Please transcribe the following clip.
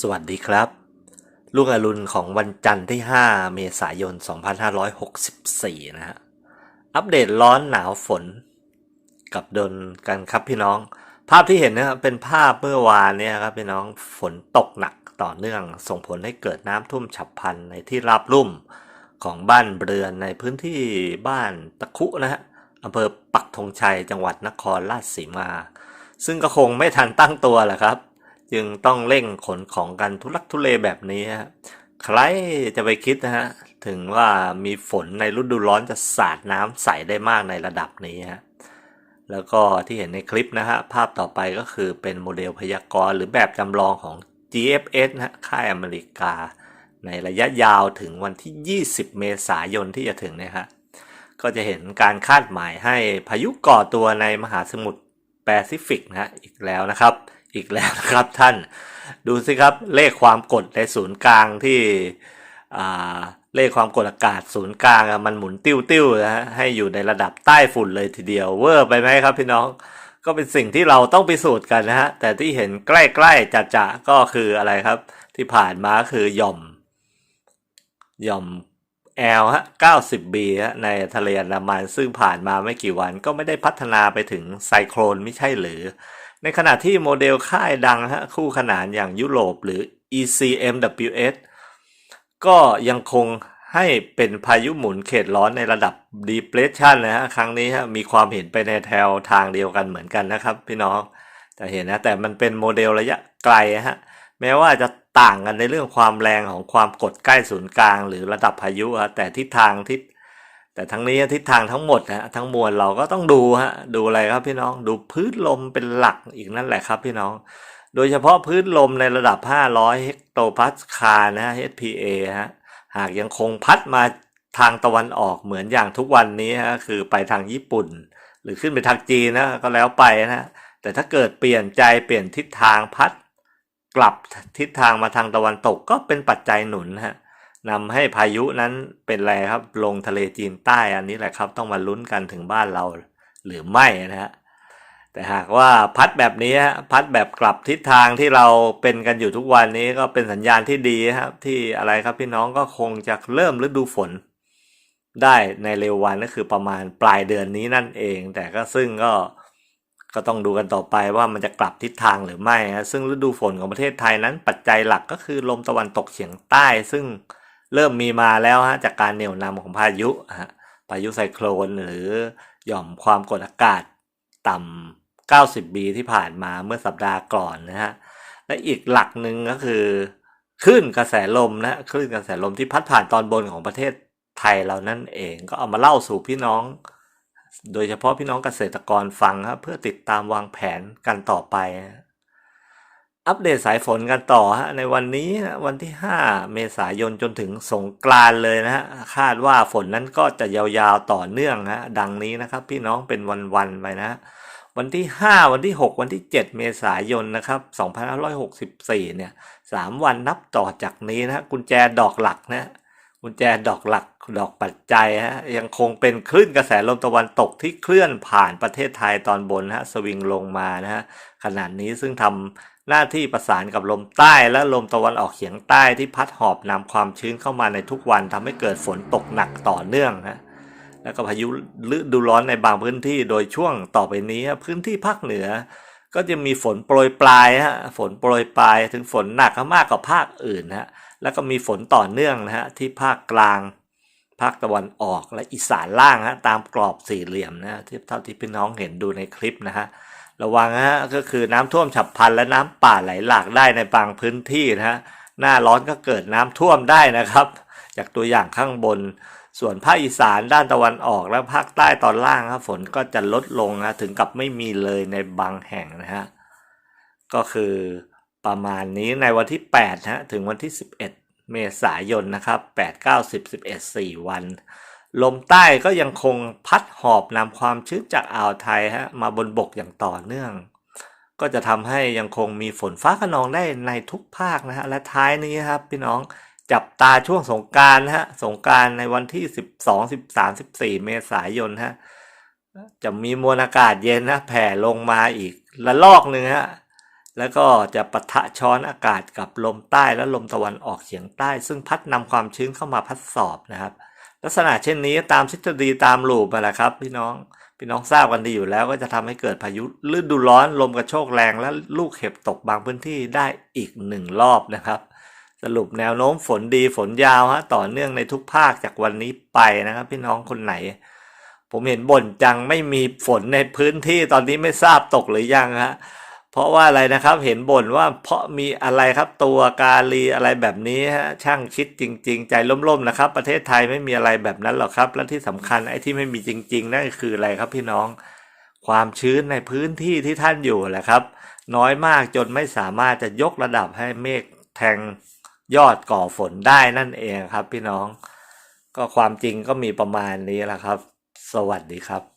สวัสดีครับ ลูกอรุณของวันจันทร์ที่ 5 เมษายน 2564 นะฮะ อัปเดตร้อนหนาวฝน กับดนกันครับพี่น้อง ภาพที่เห็นนะครับเป็นภาพเมื่อวานเนี่ยครับพี่น้องฝนตกหนักต่อเนื่อง ส่งผลให้เกิดน้ำท่วมฉับพลันในที่ราบลุ่มของบ้านเรือนในพื้นที่บ้านตะคุนะฮะอำเภอปักธงชัยจังหวัดนครราชสีมา ซึ่งก็คงไม่ทันตั้งตัวแหละครับ จึงต้องเร่งขนของกันทุลักทุเลแบบนี้ฮะใครจะไปคิดนะฮะ ถึงว่ามีฝนในฤดูร้อนจะสาดน้ำใสได้มากในระดับนี้ฮะแล้วก็ที่เห็นในคลิปนะฮะ ภาพต่อไปก็คือเป็นโมเดลพยากรณ์หรือแบบจำลองของ GFS นะฮะค่ายอเมริกา ในระยะยาวถึงวันที่ 20 เมษายนที่จะถึงเนะฮะ ก็จะเห็นการคาดหมายให้พายุก่อตัวในมหาสมุทรแปซิฟิกนะฮะอีกแล้วนะครับ อีกแล้วนะครับท่าน ดูสิครับเลขความกดในศูนย์กลางที่เลขความกดอากาศศูนย์กลางมันหมุนติ้วๆนะฮะให้อยู่ในระดับใต้ฝุ่นเลยทีเดียวเวอร์ไปไหมครับพี่น้องก็เป็นสิ่งที่เราต้องพิสูจน์กันนะฮะแต่ที่เห็นใกล้ๆจะๆก็คืออะไรครับ ที่ผ่านมาคือหย่อมหย่อมแอลฮะ 90B ฮะในทะเลอันดามันซึ่งผ่านมาไม่กี่วันก็ไม่ได้พัฒนาไปถึงไซโครนไม่ใช่หรือ ในขณะที่โมเดลค่ายดังฮะคู่ขนานอย่างยุโรปหรือ ECMWS ก็ยังคงให้เป็นพายุหมุนเขตร้อนในระดับ depression นะฮะครั้งนี้ฮะมีความเห็นไปในแถวทางเดียวกันเหมือนกันนะครับพี่น้องจะเห็นนะแต่มันเป็นโมเดลระยะไกลฮะแม้ว่าจะต่างกันในเรื่องความแรงของความกดใกล้ศูนย์กลาง หรือระดับพายุฮะแต่ทิศทางทิศ แต่ทั้งนี้ทิศทางทั้งหมดนะทั้งมวลเราก็ต้องดูฮะดูอะไรครับพี่น้องดูพื้นลมเป็นหลักอีกนั่นแหละครับพี่น้อง โดยเฉพาะพื้นลมในระดับ 500 เฮกโตพาสคาลนะฮะ HPA ฮะหากยังคงพัดมาทางตะวันออกเหมือนอย่างทุกวันนี้ฮะคือไปทางญี่ปุ่น หรือขึ้นไปทางจีนนะก็แล้วไปนะฮะแต่ถ้าเกิดเปลี่ยนใจเปลี่ยนทิศทางพัด กลับทิศทางมาทางตะวันตกก็เป็นปัจจัยหนุนฮะ นำให้พายุนั้นเป็นไรครับ ลงทะเลจีนใต้อันนี้แหละครับ ต้องมาลุ้นกันถึงบ้านเราหรือไม่นะฮะแต่หากว่าพัดแบบนี้พัดแบบกลับทิศทางที่เราเป็นกันอยู่ทุกวันนี้ก็เป็นสัญญาณที่ดีครับ ที่อะไรครับพี่น้องก็คงจะเริ่มฤดูฝน ได้ในเร็ววันก็คือประมาณปลายเดือนนี้นั่นเอง แต่ก็ซึ่งก็ก็ต้องดูกันต่อไปว่ามันจะกลับทิศทางหรือไม่ฮะซึ่งฤดูฝนของประเทศไทยนั้นปัจจัยหลักก็คือลมตะวันตกเฉียงใต้ซึ่ง เริ่มมีมาแล้วฮะจากการเหนี่ยวนำของพายุฮะพายุไซโครนหรือหย่อมความกดอากาศต่ำ 90บีที่ผ่านมาเมื่อสัปดาห์ก่อนนะฮะและอีกหลักหนึ่งก็คือคลื่นกระแสลมนะคลื่นกระแสลมที่พัดผ่านตอนบนของประเทศไทยเรานั่นเองก็เอามาเล่าสู่พี่น้อง โดยเฉพาะพี่น้องเกษตรกรฟังครับเพื่อติดตามวางแผนกันต่อไป อัปเดตสายฝนกันต่อฮะในวันนี้นะวันที่ 5 เมษายนจนถึงสงกรานเลยนะฮะคาดว่าฝนนั้นก็จะยาวๆต่อเนื่องฮะดังนี้นะครับ พี่น้องเป็นวันๆไปนะวันที่ 5 วันที่ 6 วันที่ 7 เมษายนนะครับ2564เนี่ย3วันนับต่อจากนี้นะฮะกุญแจดอกหลักนะ กุญแจดอกหลักดอกปัจจัยฮะยังคงเป็นคลื่นกระแสลมตะวันตกที่เคลื่อนผ่านประเทศไทยตอนบนฮะสวิงลงมานะฮะขนาดนี้ซึ่งทำหน้าที่ประสานกับลมใต้และลมตะวันออกเฉียงใต้ที่พัดหอบนำความชื้นเข้ามาในทุกวันทำให้เกิดฝนตกหนักต่อเนื่องฮะแล้วก็พายุฤดูร้อนในบางพื้นที่โดยช่วงต่อไปนี้พื้นที่ภาคเหนือ ก็จะมีฝนโปรยปลายฮะฝนโปรยปลายถึงฝนหนักมากกว่าภาคอื่นฮะ แล้วก็มีฝนต่อเนื่องนะฮะที่ภาคกลาง ภาคตะวันออกและอีสานล่างฮะตามกรอบสี่เหลี่ยมนะที่เท่าที่พี่น้องเห็นดูในคลิปนะฮะระวังฮะก็คือน้ำท่วมฉับพลันและน้ำป่าไหลหลากได้ในบางพื้นที่นะฮะหน้าร้อนก็เกิดน้ำท่วมได้นะครับ จากตัวอย่างข้างบน ส่วนภาคอีสานด้านตะวันออกและภาคใต้ตอนล่างครับฝนก็จะลดลงนะถึงกับไม่มีเลยในบางแห่งนะฮะก็คือ ประมาณนี้ในวันที่8ฮะถึงวันที่ 11 เมษายนนะครับ 8 9 10 11 4 วัน ลมใต้ก็ยังคงพัดหอบนำความชื้นจากอ่าวไทยฮะมาบนบกอย่างต่อเนื่อง ก็จะทำให้ยังคงมีฝนฟ้าขนองได้ในทุกภาคนะฮะและท้ายนี้ครับพี่น้องจับตาช่วงสงการนะฮะสงการในวันที่ 12 13 14 เมษายนฮะจะมีมวลอากาศเย็นนะแผ่ลงมาอีกละลอกหนึ่งฮะ แล้วก็จะปะทะช้อนอากาศกับลมใต้และลมตะวันออกเฉียงใต้ ซึ่งพัดนำความชื้นเข้ามาพัดสอบนะครับ ลักษณะเช่นนี้ตามทฤษฎีตามลูปมาแหละครับ พี่น้องพี่น้องทราบกันดีอยู่แล้วก็จะทำให้เกิดพายุฤดูร้อนลมกระโชกแรงและลูกเห็บตกบางพื้นที่ได้อีกหนึ่งรอบนะครับ สรุปแนวโน้มฝนดีฝนยาวฮะต่อเนื่องในทุกภาคจากวันนี้ไปนะครับ พี่น้องคนไหน ผมเห็นบ่นจังไม่มีฝนในพื้นที่ตอนนี้ไม่ทราบตกหรือยังฮะ เพราะว่าอะไรนะครับเห็นบ่นว่าเพราะมีอะไรครับตัวกาลีอะไรแบบนี้ฮะช่างคิดจริง ๆ ใจล่มๆนะครับ ประเทศไทยไม่มีอะไรแบบนั้นหรอกครับ และที่สำคัญไอ้ที่ไม่มีจริง ๆ นั่นคืออะไรครับพี่น้อง ความชื้นในพื้นที่ที่ท่านอยู่แหละครับ น้อยมากจนไม่สามารถจะยกระดับให้เมฆแทงยอดก่อฝนได้นั่นเองครับ พี่น้อง ก็ความจริงก็มีประมาณนี้แหละครับ สวัสดีครับ